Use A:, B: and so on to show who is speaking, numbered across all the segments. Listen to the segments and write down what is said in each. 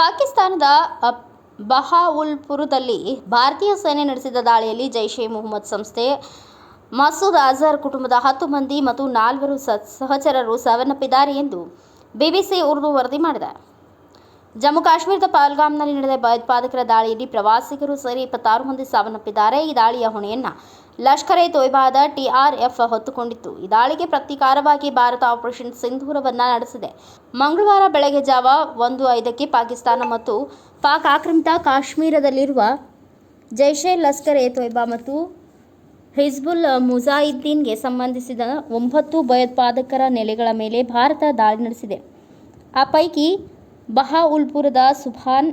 A: ಪಾಕಿಸ್ತಾನದ ಬಹಾವುಲ್ಪುರದಲ್ಲಿ ಭಾರತೀಯ ಸೇನೆ ನಡೆಸಿದ ದಾಳಿಯಲ್ಲಿ ಜೈಷ್ ಎ ಮೊಹಮ್ಮದ್ ಸಂಸ್ಥೆ, ಮಸೂದ್ ಅಜರ್ ಕುಟುಂಬದ ಹತ್ತು ಮಂದಿ ಮತ್ತು ನಾಲ್ವರು ಸಹಚರರು ಸಾವನ್ನಪ್ಪಿದ್ದಾರೆ ಎಂದು ಬಿಬಿಸಿ ಉರ್ದು ವರದಿ ಮಾಡಿದೆ. ಜಮ್ಮು ಕಾಶ್ಮೀರದ ಪಹಲ್ಗಾಮ್ನಲ್ಲಿ ನಡೆದ ಭಯೋತ್ಪಾದಕರ ದಾಳಿಯಲ್ಲಿ ಪ್ರವಾಸಿಗರು ಸೇರಿ ಇಪ್ಪತ್ತಾರು ಮಂದಿ ಸಾವನ್ನಪ್ಪಿದ್ದಾರೆ. ಈ ದಾಳಿಯ ಹೊಣೆಯನ್ನು ಲಷ್ಕರ್ ಎ ತೊಯ್ಬಾದ ಟಿಆರ್ಎಫ್ ಹೊತ್ತುಕೊಂಡಿತ್ತು. ಈ ದಾಳಿಗೆ ಪ್ರತೀಕಾರವಾಗಿ ಭಾರತ ಆಪರೇಷನ್ ಸಿಂಧೂರವನ್ನು ನಡೆಸಿದೆ. ಮಂಗಳವಾರ ಬೆಳಗ್ಗೆ ಜಾವ ಒಂದು ಐದಕ್ಕೆ ಪಾಕಿಸ್ತಾನ ಮತ್ತು ಪಾಕ್ ಆಕ್ರಮಿತ ಕಾಶ್ಮೀರದಲ್ಲಿರುವ ಜೈಷೆ ಲಷ್ಕರ್ ಎ ತೊಯ್ಬಾ ಮತ್ತು ಹಿಜ್ಬುಲ್ ಮುಜಾಹಿದ್ದೀನ್ಗೆ ಸಂಬಂಧಿಸಿದ ಒಂಬತ್ತು ಭಯೋತ್ಪಾದಕರ ನೆಲೆಗಳ ಮೇಲೆ ಭಾರತ ದಾಳಿ ನಡೆಸಿದೆ. ಆ ಪೈಕಿ ಬಹಾಉಲ್ಪುರದ ಸುಭಾನ್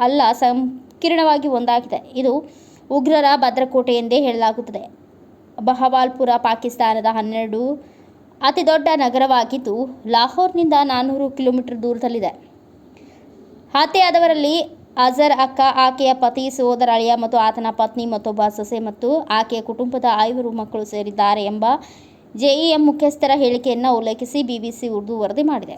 A: ಅಲ್ಲ ಸಂಕೀರ್ಣವಾಗಿ ಒಂದಾಗಿದೆ. ಇದು ಉಗ್ರರ ಭದ್ರಕೋಟೆ ಎಂದೇ ಹೇಳಲಾಗುತ್ತದೆ. ಬಹವಾಲ್ಪುರ, ಪಾಕಿಸ್ತಾನದ ಹನ್ನೆರಡು ಅತಿದೊಡ್ಡ ನಗರವಾಗಿದ್ದು, ಲಾಹೋರ್ನಿಂದ ನಾನ್ನೂರು ಕಿಲೋಮೀಟರ್ ದೂರದಲ್ಲಿದೆ. ಹತ್ಯೆಯಾದವರಲ್ಲಿ ಅಜರ್ ಅಕ್ಕ, ಆಕೆಯ ಪತಿ ಸೋದರ ಮತ್ತು ಆತನ ಪತ್ನಿ ಮತ್ತೊಬ್ಬ ಸೊಸೆ ಮತ್ತು ಆಕೆಯ ಕುಟುಂಬದ ಐವರು ಮಕ್ಕಳು ಸೇರಿದ್ದಾರೆ ಎಂಬ ಜೆಇಎಂ ಮುಖ್ಯಸ್ಥರ ಹೇಳಿಕೆಯನ್ನು ಉಲ್ಲೇಖಿಸಿ ಬಿಬಿಸಿ ಉರ್ದು ವರದಿ ಮಾಡಿದೆ.